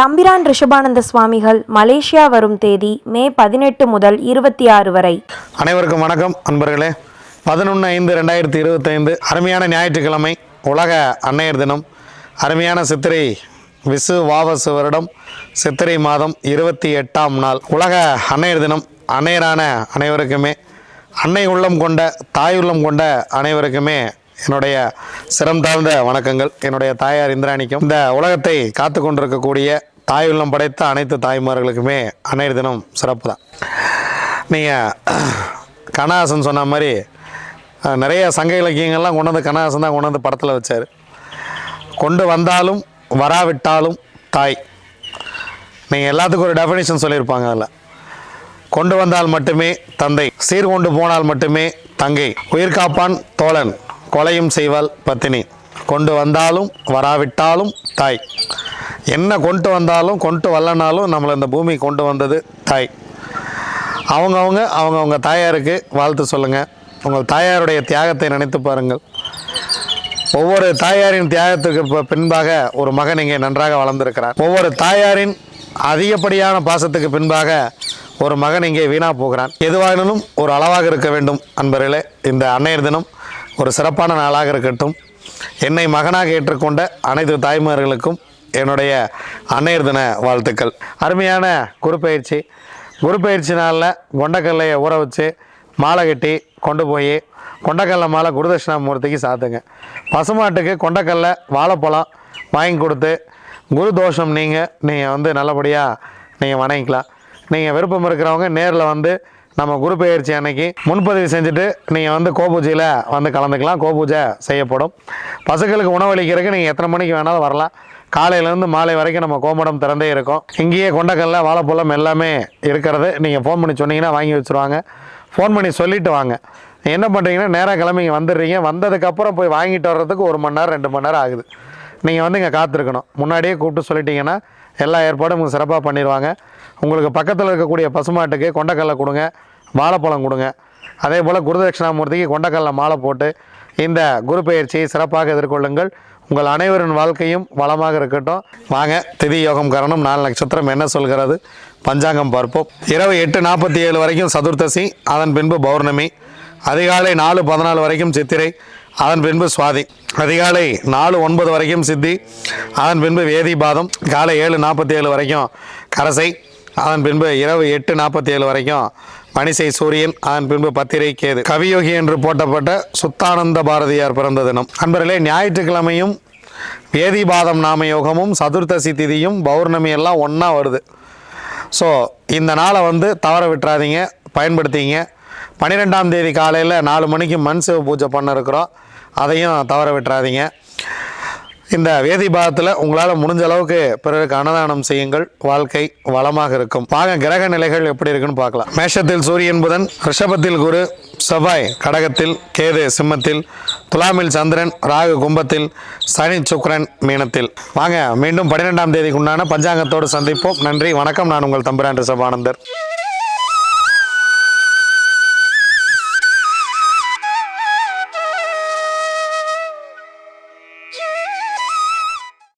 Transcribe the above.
தம்பிரான் ரிஷபானந்த சுவாமிகள் மலேசியா வரும் தேதி மே பதினெட்டு முதல் இருபத்தி ஆறு வரை. அனைவருக்கும் வணக்கம் அன்பர்களே. பதினொன்று ஐந்து ரெண்டாயிரத்தி இருபத்தைந்து அருமையான ஞாயிற்றுக்கிழமை உலக அன்னையர் தினம். அருமையான சித்திரை விசு வாவசு வருடம் சித்திரை மாதம் இருபத்தி எட்டாம் நாள். உலக அன்னையர் தினம் அன்னையரான அனைவருக்குமே அன்னை உள்ளம் கொண்ட தாய் உள்ளம் கொண்ட அனைவருக்குமே என்னுடைய சிரம் தாழ்ந்த வணக்கங்கள். என்னுடைய தாயார் இந்திராணிக்கும் இந்த உலகத்தை காத்து கொண்டிருக்கக்கூடிய தாய் உள்ளம் படைத்த அனைத்து தாய்மார்களுக்குமே அன்னையர் தினம் சிறப்பு தான். நீங்கள் கண்ணாசன் சொன்ன மாதிரி நிறைய சங்க இலக்கியங்கள்லாம் கொண்டு வந்து கண்ணாசன் தான் கொண்டு வந்து படத்தில் வச்சார். கொண்டு வந்தாலும் வராவிட்டாலும் தாய். நீங்கள் எல்லாத்துக்கும் ஒரு டெஃபினேஷன் சொல்லியிருப்பாங்க அதில். கொண்டு வந்தால் மட்டுமே தந்தை சீர்கொண்டு போனால் மட்டுமே தங்கை உயிர் காப்பான் தோழன். கொலையும் செய்வாள் பத்தினி. கொண்டு வந்தாலும் வராவிட்டாலும் தாய். என்ன கொண்டு வந்தாலும் கொண்டு வரலனாலும் நம்மளை இந்த பூமி கொண்டு வந்தது தாய். அவங்கவுங்க அவங்கவுங்க தாயாருக்கு வாழ்த்து சொல்லுங்கள் உங்கள் தாயாருடைய தியாகத்தை நினைத்து பாருங்கள். ஒவ்வொரு தாயாரின் தியாகத்துக்கு ப- பின்பாக ஒரு மகன் இங்கே நன்றாக வளர்ந்திருக்கிறார். ஒவ்வொரு தாயாரின் அதிகப்படியான பாசத்துக்கு பின்பாக ஒரு மகன் இங்கே வீணாக போகிறான். எதுவாயினும் ஒரு அளவாக இருக்க வேண்டும் அன்பர்களே. இந்த அன்னையர் தினம் ஒரு சிறப்பான நாளாக இருக்கட்டும். என்னை மகனாக ஏற்றுக்கொண்ட அனைத்து தாய்மார்களுக்கும் என்னுடைய அன்னையர் தின வாழ்த்துக்கள். அருமையான குருப்பயிற்சி குருப்பயிற்சி நாளில் கொண்டக்கல்லையை ஊற வச்சு மாலை கட்டி கொண்டு போய் கொண்டக்கல்ல மாலை குருதட்சிணாமூர்த்திக்கு சாத்துங்க. பசுமாட்டுக்கு கொண்டக்கல்ல வாழைப்பழம் வாங்கி கொடுத்து குரு தோஷம் நீங்கள் நீங்கள் வந்து நல்லபடியாக நீங்கள் வணங்கிக்கலாம். நீங்கள் விருப்பம் இருக்கிறவங்க நேரில் வந்து நம்ம குரு பெயர்ச்சி அன்னைக்கு முன்பதிவு செஞ்சுட்டு நீங்கள் வந்து கோபூஜையில் வந்து கலந்துக்கலாம். கோபூஜை செய்யப்படும். பசுக்களுக்கு உணவளிக்கிறதுக்கு நீங்கள் எத்தனை மணிக்கு வேணாலும் வரலாம். காலையிலேருந்து மாலை வரைக்கும் நம்ம கோமடம் திறந்தே இருக்கும். இங்கேயே கொண்டக்கல்ல வாழைப்பழம் எல்லாமே இருக்கிறது. நீங்கள் ஃபோன் பண்ணி சொன்னீங்கன்னா வாங்கி வச்சுருவாங்க. ஃபோன் பண்ணி சொல்லிவிட்டு வாங்க. என்ன பண்ணுறீங்கன்னா நேராக கிளம்பிங்க வந்துடுறீங்க. வந்ததுக்கப்புறம் போய் வாங்கிட்டு வர்றதுக்கு ஒரு மணி நேரம் ரெண்டு மணி நேரம் ஆகுது. நீங்கள் வந்து இங்கே காத்திருக்கணும். முன்னாடியே கூப்பிட்டு சொல்லிட்டீங்கன்னா எல்லா ஏற்பாடும் உங்களுக்கு சிறப்பாக பண்ணிடுவாங்க. உங்களுக்கு பக்கத்தில் இருக்கக்கூடிய பசுமாட்டுக்கு கொண்டக்கல்லை கொடுங்க வாழைப்பழம் கொடுங்க. அதே போல் குருதட்சிணாமூர்த்திக்கு கொண்டக்கடலை மாலை போட்டு இந்த குரு பயிற்சியை சிறப்பாக எதிர்கொள்ளுங்கள். உங்கள் அனைவரின் வாழ்க்கையும் வளமாக இருக்கட்டும். வாங்க திதி யோகம் காரணம் நாலு நட்சத்திரம் என்ன சொல்கிறது? பஞ்சாங்கம் பார்ப்போம். இரவு எட்டு நாற்பத்தி ஏழு வரைக்கும் சதுர்த்தசி அதன் பின்பு பௌர்ணமி. அதிகாலை நாலு பதினாலு வரைக்கும் சித்திரை அதன் பின்பு சுவாதி. அதிகாலை நாலு ஒன்பது வரைக்கும் சித்தி அதன் பின்பு வேதிபாதம். காலை ஏழு நாற்பத்தி ஏழு வரைக்கும் கரசை. அதன் பின்பு இரவு எட்டு நாற்பத்தி ஏழு வரைக்கும் மணிசை சூரியன் அதன் பின்பு பத்திரை கேது. கவியோகி என்று போட்டப்பட்ட சுத்தானந்த பாரதியார் பிறந்த தினம். அன்பர்களே ஞாயிற்றுக்கிழமையும் வேதிபாதம் நாம யோகமும் சதுர்த்தசி திதியும் பௌர்ணமி எல்லாம் ஒன்றா வருது. ஸோ இந்த நாளை வந்து தவற விட்டுறாதீங்க பயன்படுத்திங்க. பன்னிரெண்டாம் தேதி காலையில் நாலு மணிக்கு மண் சிவ பூஜை பண்ண இருக்கிறோம். அதையும் தவற விட்டுறாதீங்க. இந்த வேதி பாதத்தில் உங்களால் முடிஞ்ச அளவுக்கு பிறருக்கு அன்னதானம் செய்யுங்கள். வாழ்க்கை வளமாக இருக்கும். வாங்க கிரக நிலைகள் எப்படி இருக்குன்னு பார்க்கலாம். மேஷத்தில் சூரியன் புதன் ரிஷபத்தில் குரு செவ்வாய் கடகத்தில் கேது சிம்மத்தில் துலாமில் சந்திரன் ராகு கும்பத்தில் சனி சுக்ரன் மீனத்தில். வாங்க மீண்டும் பன்னிரெண்டாம் தேதிக்கு உண்டான பஞ்சாங்கத்தோடு சந்திப்போம். நன்றி வணக்கம். நான் உங்கள் தம்பிரான் ரிஷபானந்தர்